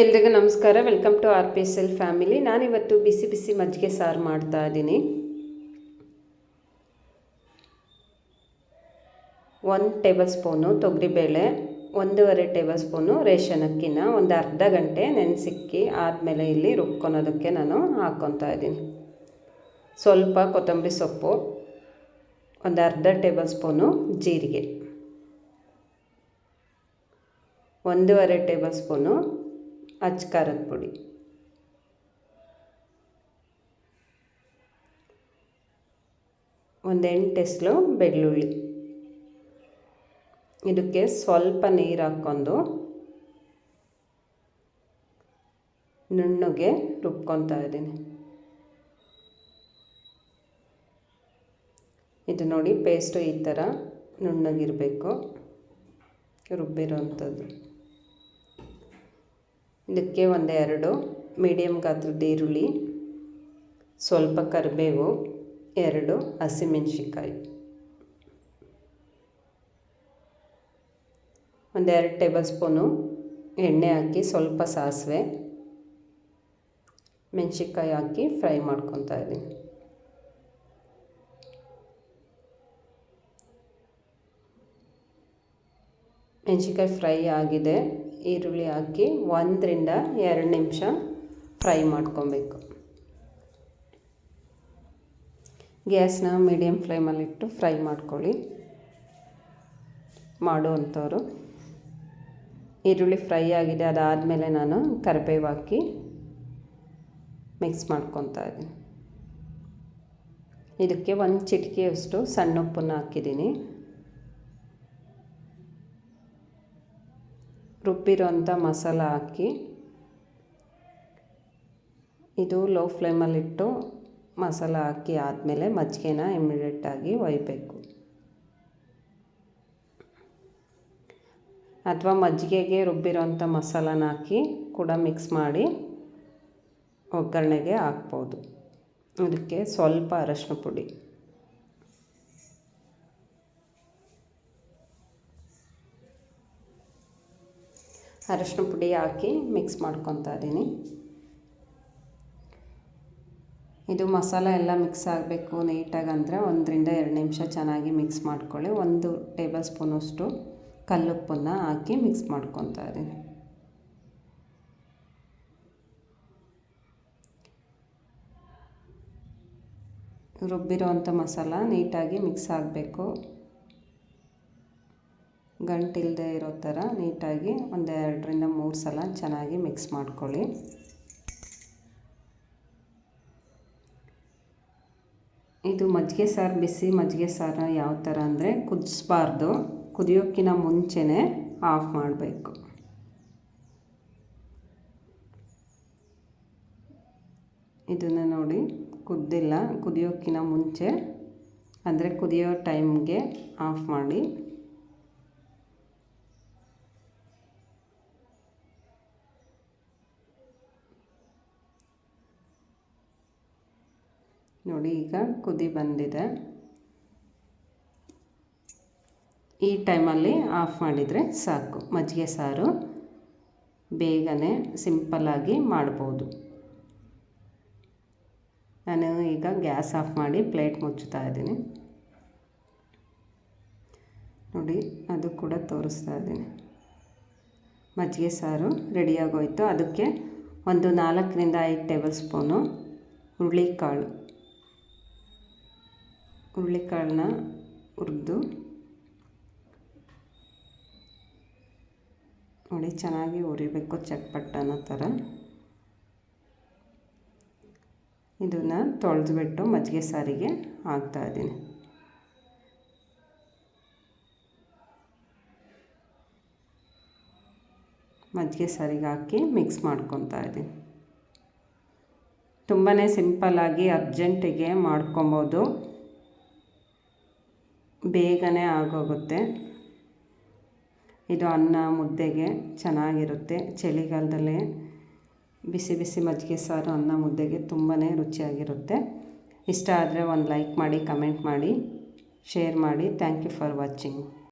ಎಲ್ರಿಗೂ ನಮಸ್ಕಾರ. Welcome to R P S L family ನಾನಿವತ್ತು ಬಿಸಿ ಬಿಸಿ ಮಜ್ಜಿಗೆ ಸಾರು ಮಾಡ್ತಾ ಇದ್ದೀನಿ. ಒಂದು ಟೇಬಲ್ ಸ್ಪೂನು ತೊಗರಿಬೇಳೆ, ಒಂದೂವರೆ ಟೇಬಲ್ ಸ್ಪೂನು ರೇಷನ್ ಅಕ್ಕಿನ ಒಂದು ಅರ್ಧ ಗಂಟೆ ನೆನೆಸಿಕ್ಕಿ ಆದಮೇಲೆ ಇಲ್ಲಿ ರುಬ್ಕೊಳೋದಕ್ಕೆ ನಾನು ಹಾಕ್ಕೊತಾ ಇದ್ದೀನಿ. ಸ್ವಲ್ಪ ಕೊತ್ತಂಬರಿ ಸೊಪ್ಪು, ಒಂದು ಅರ್ಧ ಟೇಬಲ್ ಸ್ಪೂನು ಜೀರಿಗೆ, ಒಂದೂವರೆ ಟೇಬಲ್ ಸ್ಪೂನು ಅಚ್ಚ ಪುಡಿ. ಒಂದು ಎಂಟು ಎಸ್ಲು ಬೆಳ್ಳುಳ್ಳಿ. ಇದಕ್ಕೆ ಸ್ವಲ್ಪ ನೀರು ಹಾಕ್ಕೊಂಡು ನುಣ್ಣಗೆ ರುಬ್ಕೊತಾ ಇದ್ದೀನಿ. ಇದು ನೋಡಿ ಪೇಸ್ಟು ಈ ಥರ ನುಣ್ಣಗಿರಬೇಕು ರುಬ್ಬಿರೋ ಅಂಥದ್ದು ಇದಕ್ಕೆ ಒಂದೆರಡು ಮೀಡಿಯಮ್ ಗಾತ್ರದ ಈರುಳ್ಳಿ, ಸ್ವಲ್ಪ ಕರಿಬೇವು, ಎರಡು ಹಸಿಮೆಣ್ಸಿಕಾಯಿ ಒಂದೆರಡು ಟೇಬಲ್ ಸ್ಪೂನು ಎಣ್ಣೆ ಹಾಕಿ ಸ್ವಲ್ಪ ಸಾಸಿವೆ, ಮೆಣಸಿನ್ಕಾಯಿ ಹಾಕಿ ಫ್ರೈ ಮಾಡ್ಕೊತಾ ಇದ್ದೀನಿ. ಮೆಣಸಿನ್ಕಾಯಿ ಫ್ರೈ ಆಗಿದೆ. ಈರುಳ್ಳಿ ಹಾಕಿ ಒಂದರಿಂದ ಎರಡು ನಿಮಿಷ ಫ್ರೈ ಮಾಡ್ಕೊಬೇಕು. ಗ್ಯಾಸ್ನ ಮೀಡಿಯಮ್ ಫ್ಲೇಮಲ್ಲಿಟ್ಟು ಫ್ರೈ ಮಾಡ್ಕೊಳ್ಳಿ. ಮಾಡುವಂಥವ್ರು. ಈರುಳ್ಳಿ ಫ್ರೈ ಆಗಿದೆ, ಅದಾದಮೇಲೆ ನಾನು ಕರಿಬೇವು ಹಾಕಿ ಮಿಕ್ಸ್ ಮಾಡ್ಕೊತಾ ಇದ್ದೀನಿ. ಇದಕ್ಕೆ ಒಂದು ಚಿಟಿಕೆಯಷ್ಟು ಸಣ್ಣ ಉಪ್ಪನ್ನು ಹಾಕಿದ್ದೀನಿ. ರುಬ್ಬಿರೋಂಥ ಮಸಾಲ ಹಾಕಿ ಇದು ಲೋ ಫ್ಲೇಮಲ್ಲಿಟ್ಟು ಮಸಾಲ ಹಾಕಿ ಆದಮೇಲೆ ಮಜ್ಜಿಗೆನ ಇಮಿಡಿಯೇಟಾಗಿ ಒಯ್ಬೇಕು. ಅಥವಾ ಮಜ್ಜಿಗೆಗೆ ರುಬ್ಬಿರೋಂಥ ಮಸಾಲನ ಹಾಕಿ ಕೂಡ ಮಿಕ್ಸ್ ಮಾಡಿ ಒಗ್ಗರಣೆಗೆ ಹಾಕ್ಬೋದು. ಅದಕ್ಕೆ ಸ್ವಲ್ಪ ಅರಶಿನ ಪುಡಿ. ಅರಶಿನ ಪುಡಿ ಹಾಕಿ ಮಿಕ್ಸ್ ಮಾಡ್ಕೊತಾ ಇದ್ದೀನಿ. ಇದು ಮಸಾಲ ಎಲ್ಲ ಮಿಕ್ಸ್ ಆಗಬೇಕು ನೀಟಾಗಿ ಅಂದರೆ ಒಂದರಿಂದ ಎರಡು ನಿಮಿಷ ಚೆನ್ನಾಗಿ ಮಿಕ್ಸ್ ಮಾಡ್ಕೊಳ್ಳಿ. ಒಂದು ಟೇಬಲ್ ಸ್ಪೂನಷ್ಟು ಕಲ್ಲುಪ್ಪನ್ನು ಹಾಕಿ ಮಿಕ್ಸ್ ಮಾಡ್ಕೊತಾ ಇದ್ದೀನಿ. ರುಬ್ಬಿರೋವಂಥ ಮಸಾಲ ನೀಟಾಗಿ ಮಿಕ್ಸ್ ಆಗಬೇಕು. ಗಂಟಿಲ್ಲದೆ ಇರೋ ಥರ ನೀಟಾಗಿ ಒಂದು ಎರಡರಿಂದ ಮೂರು ಸಲ ಚೆನ್ನಾಗಿ ಮಿಕ್ಸ್ ಮಾಡ್ಕೊಳ್ಳಿ. ಇದು ಮಜ್ಜಿಗೆ ಸಾರು, ಬಿಸಿ ಮಜ್ಜಿಗೆ ಸಾರು ಯಾವ ಥರ ಅಂದರೆ ಕುದಿಸ್ಬಾರ್ದು. ಕುದಿಯೋಕ್ಕಿಂತ ಮುಂಚೆನೇ ಆಫ್ ಮಾಡಬೇಕು. ಇದನ್ನು ನೋಡಿ ಕುದ್ದಿಲ್ಲ ಕುದಿಯೋಕ್ಕಿಂತ ಮುಂಚೆ, ಅಂದರೆ ಕುದಿಯೋ ಟೈಮ್ಗೆ ಆಫ್ ಮಾಡಿ. ನೋಡಿ, ಈಗ ಕುದಿ ಬಂದಿದೆ. ಈ ಟೈಮಲ್ಲಿ ಆಫ್ ಮಾಡಿದರೆ ಸಾಕು. ಮಜ್ಜಿಗೆ ಸಾರು ಬೇಗನೆ ಸಿಂಪಲ್ಲಾಗಿ ಮಾಡ್ಬೋದು. ನಾನು ಈಗ ಗ್ಯಾಸ್ ಆಫ್ ಮಾಡಿ ಪ್ಲೇಟ್ ಮುಚ್ಚುತ್ತಾ ಇದ್ದೀನಿ. ನೋಡಿ, ಅದು ಕೂಡ ತೋರಿಸ್ತಾ ಇದ್ದೀನಿ. ಮಜ್ಜಿಗೆ ಸಾರು ರೆಡಿಯಾಗೋಯಿತು ಅದಕ್ಕೆ ಒಂದು ನಾಲ್ಕರಿಂದ ಐದು ಟೇಬಲ್ ಸ್ಪೂನು ಹುರುಳಿಕಾಳು. ಹುರುಳಿಕಾಳನ್ನ ಹುರಿದು ನೋಡಿ ಚೆನ್ನಾಗಿ ಹುರಿಬೇಕು ಚಟ್ಪಟ್ ಅನ್ನೋ ಥರ. ಇದನ್ನು ತೊಳೆದ್ಬಿಟ್ಟು ಮಜ್ಜಿಗೆ ಸಾರಿಗೆ ಹಾಕ್ತಾಯಿದ್ದೀನಿ ಮಜ್ಜಿಗೆ ಸಾರಿಗೆ ಹಾಕಿ ಮಿಕ್ಸ್ ಮಾಡ್ಕೊತಾ ಇದ್ದೀನಿ. ತುಂಬಾ ಸಿಂಪಲ್ಲಾಗಿ ಅರ್ಜೆಂಟಿಗೆ ಮಾಡ್ಕೊಬೋದು. ಬೇಗನೆ ಆಗೋಗುತ್ತೆ. ಇದು ಅನ್ನ ಮುದ್ದೆಗೆ ಚೆನ್ನಾಗಿರುತ್ತೆ. ಚಳಿಗಾಲದಲ್ಲೇ ಬಿಸಿ ಬಿಸಿ ಮಜ್ಜಿಗೆ ಸಾರು ಅನ್ನ ಮುದ್ದೆಗೆ ತುಂಬಾ ರುಚಿಯಾಗಿರುತ್ತೆ. ಇಷ್ಟ ಆದರೆ ಒಂದು ಲೈಕ್ ಮಾಡಿ ಕಮೆಂಟ್ ಮಾಡಿ ಶೇರ್ ಮಾಡಿ. Thank you for watching